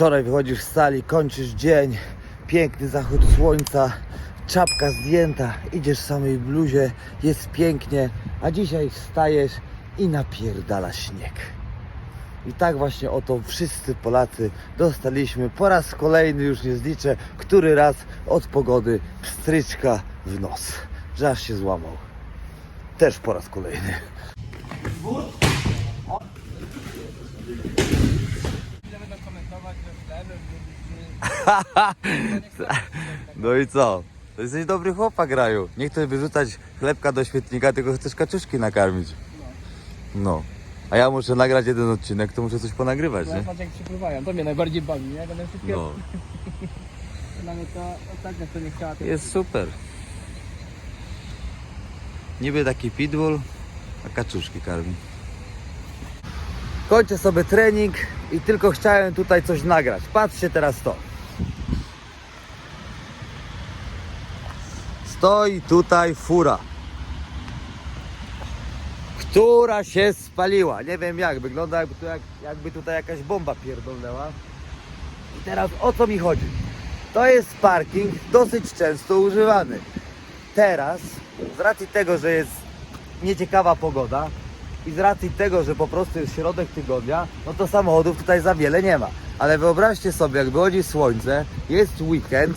Wczoraj wychodzisz z sali, kończysz dzień, piękny zachód słońca, czapka zdjęta, idziesz w samej bluzie, jest pięknie, a dzisiaj wstajesz i napierdala śnieg. I tak właśnie oto wszyscy Polacy dostaliśmy po raz kolejny, już nie zliczę, który raz od pogody pstryczka w nos, że aż się złamał. Też po raz kolejny. No i co? To jesteś dobry chłopak, Raju. Nie chcesz wyrzucać chlebka do świetnika, tylko chcesz kaczuszki nakarmić. No. A ja muszę nagrać jeden odcinek, to muszę coś ponagrywać, nie? patrz jak przypływają, to mnie najbardziej bawi, nie? Będę wszystkie... No. Dla mnie to ostatnio co nie chciała. Jest super. Niby taki pitbull, a kaczuszki karmi. Kończę sobie trening i tylko chciałem tutaj coś nagrać. Patrzcie teraz to. Stoi tutaj fura. Która się spaliła. Nie wiem jak, wygląda jakby, tu jak, jakby tutaj jakaś bomba pierdolnęła. I teraz o co mi chodzi? To jest parking dosyć często używany. Teraz, z racji tego, że jest nieciekawa pogoda i z racji tego, że po prostu jest środek tygodnia, no to samochodów tutaj za wiele nie ma. Ale wyobraźcie sobie, jak wychodzi słońce, jest weekend,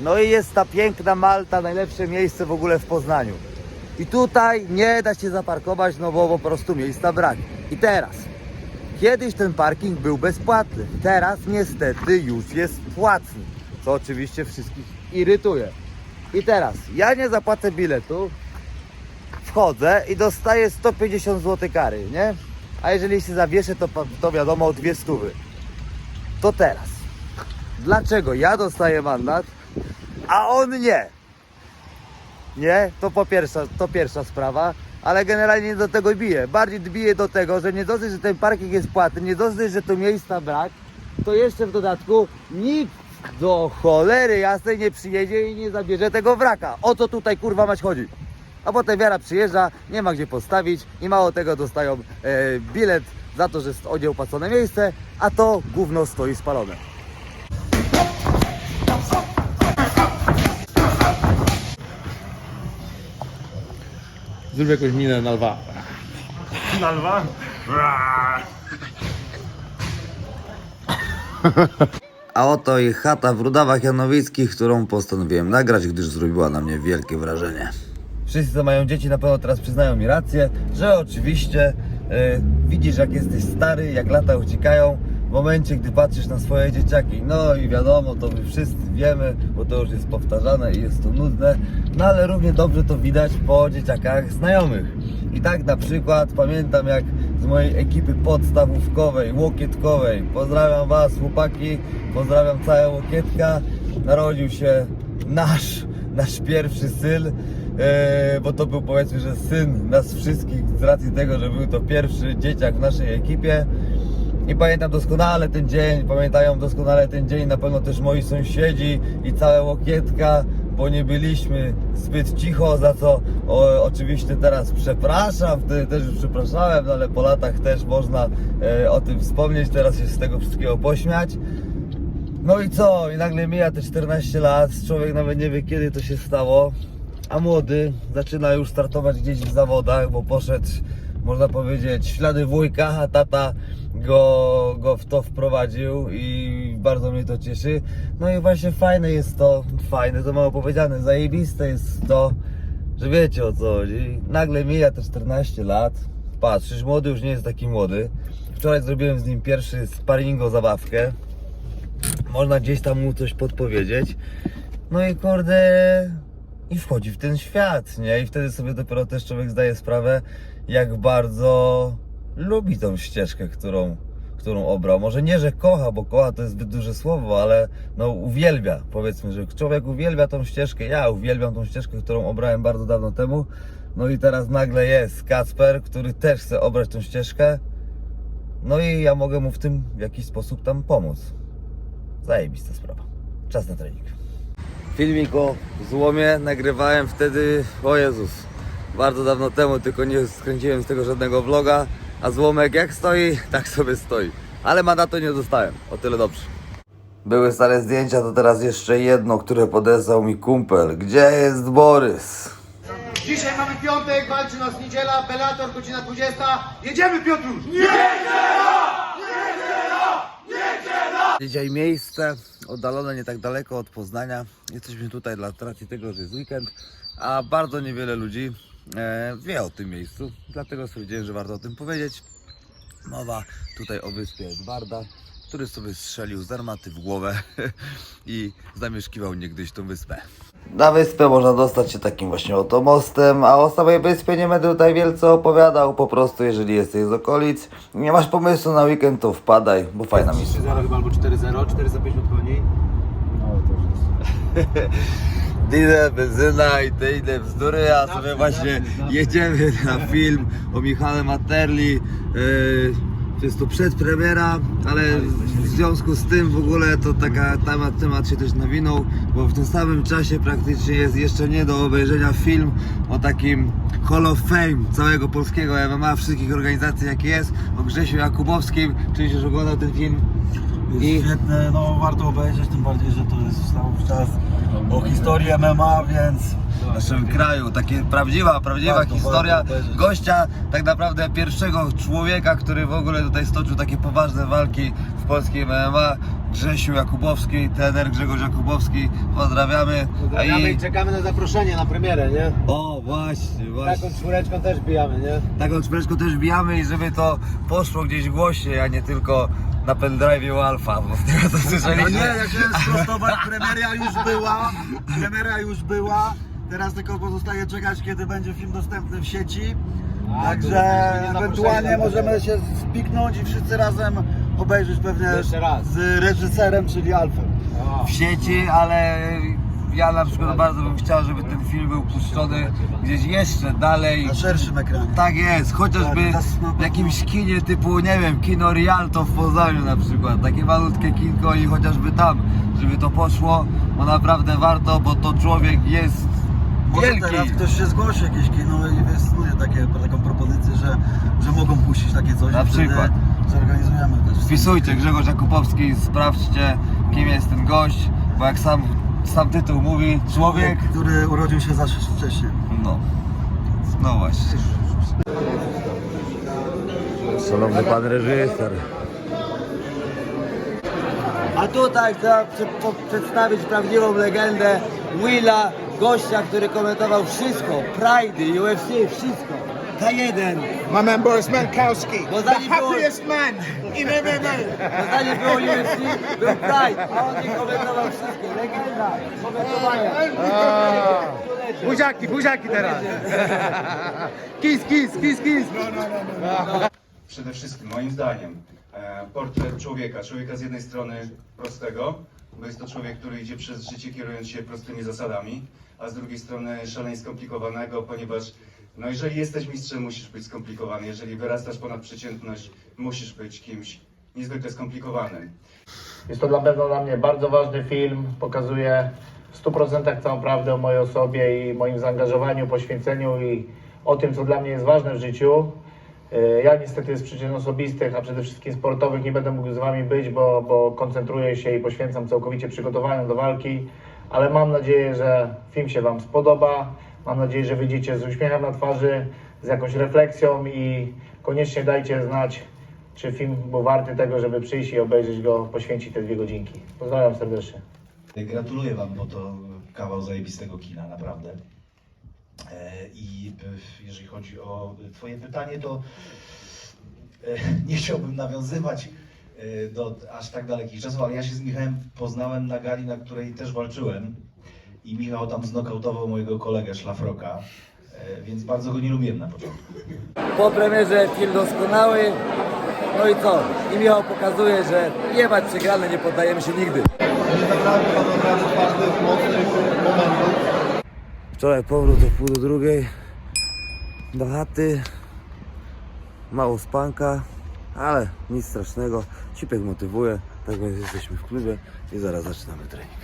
no i jest ta piękna Malta, najlepsze miejsce w ogóle w Poznaniu. I tutaj nie da się zaparkować, no bo po prostu miejsca brak. I teraz, Kiedyś ten parking był bezpłatny, teraz niestety już jest płatny, co oczywiście wszystkich irytuje. I teraz, ja nie zapłacę biletu, wchodzę i dostaję 150 zł kary, nie? A jeżeli się zawieszę, to, to wiadomo, dwie stówy. To teraz, dlaczego ja dostaję mandat, a on nie? Nie, to po pierwsza, to pierwsza sprawa, ale generalnie nie do tego bije. Bardziej bije do tego, że nie dosyć, że ten parking jest płatny, nie dosyć, że tu miejsca brak, to jeszcze w dodatku nikt do cholery jasnej nie przyjedzie i nie zabierze tego wraka. O co tutaj kurwa mać chodzi? A potem wiara przyjeżdża, nie ma gdzie postawić i mało tego dostają e, bilet za to, że jest opłacone miejsce, a to gówno stoi spalone. Zrób jakąś minę na lwa. Na lwa? A oto ich chata w Rudawach Janowickich, którą postanowiłem nagrać, gdyż zrobiła na mnie wielkie wrażenie. Wszyscy, co mają dzieci, na pewno teraz przyznają mi rację, że oczywiście e, widzisz, jak jesteś stary, jak lata uciekają, w momencie, gdy patrzysz na swoje dzieciaki. No i wiadomo, to my wszyscy wiemy, bo to już jest powtarzane i jest to nudne, no ale równie dobrze to widać po dzieciakach znajomych. I tak na przykład pamiętam, jak z mojej ekipy podstawówkowej, łokietkowej, pozdrawiam Was, chłopaki, pozdrawiam całe łokietka, narodził się nasz, nasz pierwszy syn, bo to był powiedzmy, że syn nas wszystkich z racji tego, że był to pierwszy dzieciak w naszej ekipie. I pamiętam doskonale ten dzień, pamiętają doskonale ten dzień na pewno też moi sąsiedzi i całe łokietka, bo nie byliśmy zbyt cicho, za co o, oczywiście teraz przepraszam, wtedy też już przepraszałem, no ale po latach też można e, o tym wspomnieć, teraz się z tego wszystkiego pośmiać. No i co? I nagle mija te 14 lat, człowiek nawet nie wie kiedy to się stało, a młody zaczyna już startować gdzieś w zawodach, bo poszedł, można powiedzieć, ślady wujka, a tata go, go w to wprowadził i bardzo mnie to cieszy. No i właśnie fajne jest to, fajne to mało powiedziane, zajebiste jest to, że wiecie o co chodzi. Nagle mija te 14 lat, patrzysz, młody już nie jest taki młody. Wczoraj zrobiłem z nim pierwszy sparingo zabawkę można gdzieś tam mu coś podpowiedzieć. No i kurde, i wchodzi w ten świat, nie? I wtedy sobie dopiero też człowiek zdaje sprawę, jak bardzo lubi tą ścieżkę, którą, którą obrał. Może nie, że kocha, bo kocha to jest zbyt duże słowo, ale no uwielbia, powiedzmy, że człowiek uwielbia tą ścieżkę. Ja uwielbiam tą ścieżkę, którą obrałem bardzo dawno temu. No i teraz nagle jest Kacper, który też chce obrać tą ścieżkę. No i ja mogę mu w tym w jakiś sposób tam pomóc. Zajebista sprawa. Czas na trening. Filmik o złomie nagrywałem wtedy, o Jezus, bardzo dawno temu, tylko nie skręciłem z tego żadnego vloga, a złomek jak stoi, tak sobie stoi. Ale mandatu nie dostałem, o tyle dobrze. Były stare zdjęcia, to teraz jeszcze jedno, które podesłał mi kumpel. Gdzie jest Borys? Dzisiaj mamy piątek, walczy nas niedziela, Bellator, godzina 20. Jedziemy Piotruś! Dzisiaj miejsce oddalone nie tak daleko od Poznania. Jesteśmy tutaj dla racji tego, że jest weekend, a bardzo niewiele ludzi e, wie o tym miejscu. Dlatego stwierdziłem, że warto o tym powiedzieć. Mowa tutaj o wyspie Edwarda, który sobie strzelił z armaty w głowę i zamieszkiwał niegdyś tą wyspę. Na wyspę można dostać się takim właśnie oto mostem, a o samej wyspie nie będę tutaj wielce opowiadał. Po prostu, jeżeli jesteś z okolic, nie masz pomysłu na weekend, to wpadaj, bo fajna miejsca. 3-0 chyba albo 4-0, 450 Diesel, benzyna i te inne bzdury, a sobie właśnie jedziemy na film o Michale Materli. To jest to przedpremiera, ale w związku z tym w ogóle to taka temat, temat się też nawinął, bo w tym samym czasie praktycznie jest jeszcze nie do obejrzenia film o takim Hall of Fame całego polskiego MMA, wszystkich organizacji jakie jest, o Grzesiu Jakubowskim, czyli już oglądał ten film Jest I- świetne, no warto obejrzeć, tym bardziej, że to jest cały czas o historii MMA, więc w naszym kraju. Takie prawdziwa, prawdziwa Warto, historia warto obejrzeć. gościa, tak naprawdę pierwszego człowieka, który w ogóle tutaj stoczył takie poważne walki w polskim MMA. Grzesiu Jakubowski, trener Grzegorz Jakubowski, pozdrawiamy. Pozdrawiamy i I... czekamy na zaproszenie na premierę, nie? O, właśnie, właśnie. Taką czwóreczką też bijamy, nie? Taką czwóreczką też bijamy i żeby to poszło gdzieś głośniej, a nie tylko na pendrive'ie u Alfa, bo tego co no słyszeliśmy. nie, ja chciałem sprostować, premiera już była, premiera już była, teraz tylko pozostaje czekać, kiedy będzie film dostępny w sieci, A, także to ewentualnie możemy się spiknąć i wszyscy razem obejrzeć pewnie z reżyserem, czyli Alfem. W sieci, ale ja na przykład bardzo bym chciał, żeby ten film był puszczony gdzieś jeszcze dalej. Na szerszym ekranie. Tak jest, chociażby Tak, w jakimś kinie typu, nie wiem, kino Rialto w Poznaniu na przykład, takie malutkie kinko i chociażby tam, żeby to poszło, bo naprawdę warto, bo to człowiek jest Może wielki. teraz ktoś się zgłosi jakieś kino i wysnunie takie, taką propozycję, że, że mogą puścić takie coś. Na i wtedy przykład. Zorganizujemy też. Wpisujcie Grzegorz Jakubowski, sprawdźcie kim jest ten gość, bo jak sam, sam tytuł mówi, człowiek, który urodził się zawsze wcześniej. no, no właśnie. Szanowny pan reżyser. A tutaj chcę przedstawić prawdziwą legendę Willa, gościa, który komentował wszystko, Pride, UFC, wszystko. K1, My man Boris Mankowski, Bo the zanim było- happiest man in MMA. bo zanim było UFC, był Pride, a on nie komentował wszystkie. Legenda komentowania. Buziaki, buziaki teraz. Kiss, kiss, kiss, kiss. przede wszystkim moim zdaniem e, portret człowieka, człowieka z jednej strony prostego, bo jest to człowiek, który idzie przez życie kierując się prostymi zasadami, a z drugiej strony szalenie skomplikowanego, ponieważ no jeżeli jesteś mistrzem, musisz być skomplikowany, jeżeli wyrastasz ponad przeciętność, musisz być kimś niezwykle skomplikowanym. Jest to na pewno dla mnie bardzo ważny film. Pokazuje w 100% całą prawdę o mojej osobie i moim zaangażowaniu, poświęceniu i o tym, co dla mnie jest ważne w życiu. Yy, Ja niestety z przyczyn osobistych, a przede wszystkim sportowych nie będę mógł z Wami być, bo, bo koncentruję się i poświęcam całkowicie przygotowaniom do walki, ale mam nadzieję, że film się Wam spodoba. Mam nadzieję, że wyjdziecie z uśmiechem na twarzy, z jakąś refleksją i koniecznie dajcie znać, czy film był warty tego, żeby przyjść i obejrzeć go, poświęcić te dwie godzinki. Pozdrawiam serdecznie. Gratuluję Wam, bo to kawał zajebistego kina, naprawdę. E, I e, jeżeli chodzi o Twoje pytanie, to e, nie chciałbym nawiązywać do aż tak dalekich czasów, ale ja się z Michałem poznałem na gali, na której też walczyłem. I Michał tam znokautował mojego kolegę Szlafroka, więc bardzo go nie lubiłem na początku. Po premierze film doskonały. No i co? I Michał pokazuje, że jebać przegrane, nie poddajemy się nigdy. Wczoraj powrót o pół do drugiej do chaty. Mało spanka, ale nic strasznego. Cipek motywuje, tak więc jesteśmy w klubie i zaraz zaczynamy trening.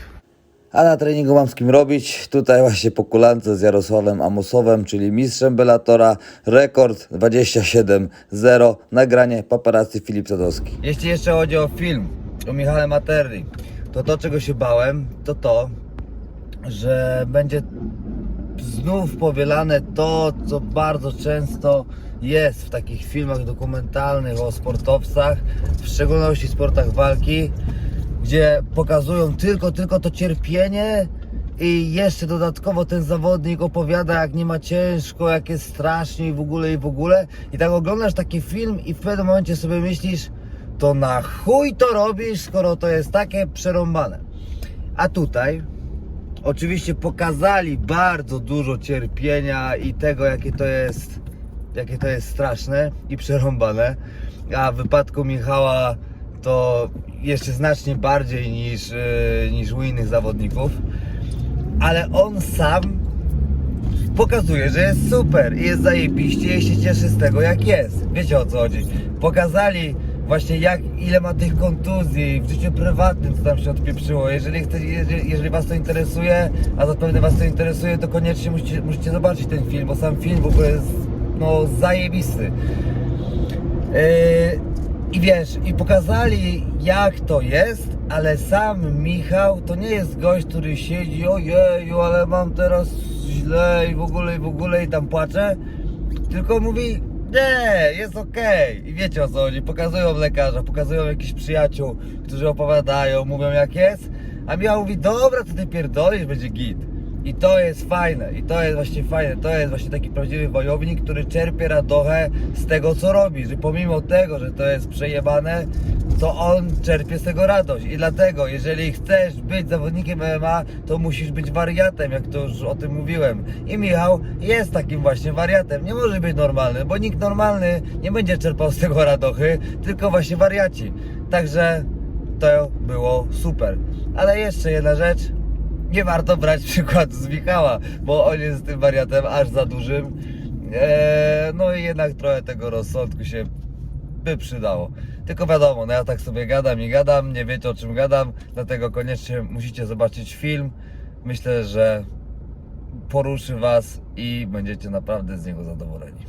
A na treningu mam z kim robić. Tutaj właśnie po kulance z Jarosławem Amosowem, czyli mistrzem Bellatora. Rekord 27-0. Nagranie paparazzi Filip Sadowski. Jeśli jeszcze chodzi o film o Michale Materli, to to, czego się bałem, to to, że będzie znów powielane to, co bardzo często jest w takich filmach dokumentalnych o sportowcach, w szczególności sportach walki, gdzie pokazują tylko, tylko to cierpienie i jeszcze dodatkowo ten zawodnik opowiada jak nie ma ciężko, jak jest strasznie i w ogóle i w ogóle i tak oglądasz taki film i w pewnym momencie sobie myślisz to na chuj to robisz, skoro to jest takie przerąbane. A tutaj Oczywiście pokazali bardzo dużo cierpienia i tego, jakie to jest, jakie to jest straszne i przerąbane. A w wypadku Michała to jeszcze znacznie bardziej niż, yy, niż u innych zawodników. Ale on sam pokazuje, że jest super i jest zajebiście i się cieszy z tego jak jest. Wiecie o co chodzi. Pokazali właśnie jak, ile ma tych kontuzji w życiu prywatnym, co tam się odpieprzyło. Jeżeli, chce, jeżeli, jeżeli Was to interesuje, a zapewne Was to interesuje, to koniecznie musicie, musicie zobaczyć ten film, bo sam film w ogóle jest no, zajebisty. Yy, I wiesz, i pokazali jak to jest, ale sam Michał to nie jest gość, który siedzi, ojeju, ale mam teraz źle i w ogóle, i w ogóle i tam płacze, tylko mówi, nie, jest okej. I wiecie o co chodzi, pokazują lekarza, pokazują jakichś przyjaciół, którzy opowiadają, mówią jak jest, a Michał mówi, dobra, to ty pierdolisz, będzie git. I to jest fajne, i to jest właśnie fajne, to jest właśnie taki prawdziwy wojownik, który czerpie radochę z tego co robi, że pomimo tego, że to jest przejebane, to on czerpie z tego radość i dlatego, jeżeli chcesz być zawodnikiem MMA, to musisz być wariatem, jak to już o tym mówiłem. I Michał jest takim właśnie wariatem, nie może być normalny, bo nikt normalny nie będzie czerpał z tego radochy, tylko właśnie wariaci. Także to było super. Ale jeszcze jedna rzecz, nie warto brać przykład z Michała, bo on jest tym wariatem aż za dużym. Eee, no i jednak trochę tego rozsądku się by przydało. Tylko wiadomo, no ja tak sobie gadam i gadam, nie wiecie o czym gadam, dlatego koniecznie musicie zobaczyć film. Myślę, że poruszy Was i będziecie naprawdę z niego zadowoleni.